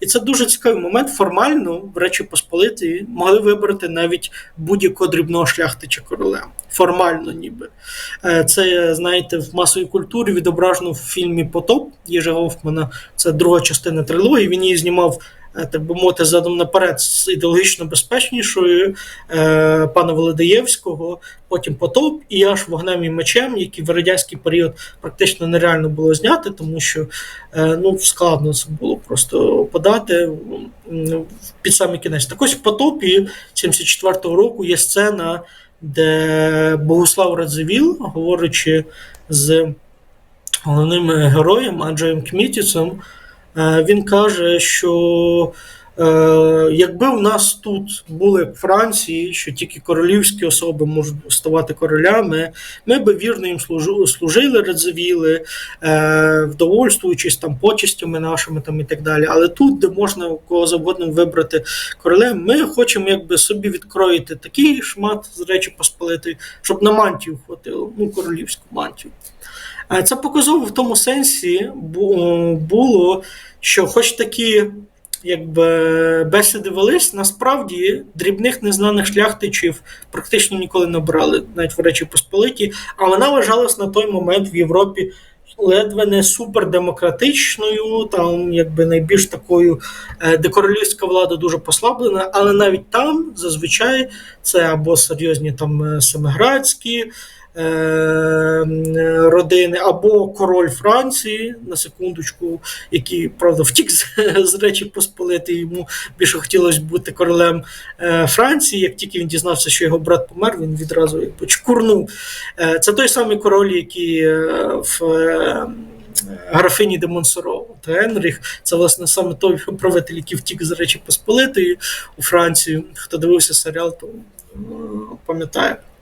І це дуже цікавий момент. Формально в Речі Посполитої могли вибрати навіть будь-якого дрібного шляхтича короля. Формально, ніби. Е, Це, знаєте, в масовій культурі відображено в фільмі Потоп Єжа Гофмана. Це друга частина трилогії. Він її знімав. Е, Так би мовити, задом наперед з ідеологічно безпечнішою е, пана Володиєвського, потім потоп, і аж вогнем і мечем, які в радянський період практично нереально було зняти, тому що е, ну, складно це було просто подати під самий кінець. Так ось в потопі 74-го року є сцена, де Богослав Радзивіл, говорячи з головним героєм Анджеєм Кмітіцем, він каже, що е, якби в нас тут були в Франції, що тільки королівські особи можуть ставати королями, ми би вірно їм служили, радзивіли, е, вдовольствуючись там почестями нашими там і так далі. Але тут, де можна кого завгодно вибрати королем, ми хочемо якби собі відкроїти такий шмат з речі Посполитої, щоб на мантію хватило, ну королівську мантію. Е, Це показово в тому сенсі бу- було, що хоч такі якби, бесіди велись, насправді дрібних незнаних шляхтичів практично ніколи не брали, навіть в Речі Посполиті, а вона вважалась на той момент в Європі ледве не супердемократичною, там якби найбільш такою, е, де королівська влада дуже послаблена, але навіть там зазвичай це або серйозні там е, семиградські е, м, родини, або король Франції, на секундочку, який, правда, втік з, з Речі Посполити, йому більше хотілося бути королем е, Франції. Як тільки він дізнався, що його брат помер, він відразу якби, чкурнув. Е, Це той самий король, який е, в е, графині де Монсоро. От Генріх, це власне саме той правитель, який втік з Речі Посполитої у Францію. Хто дивився серіал, то пам'ятає.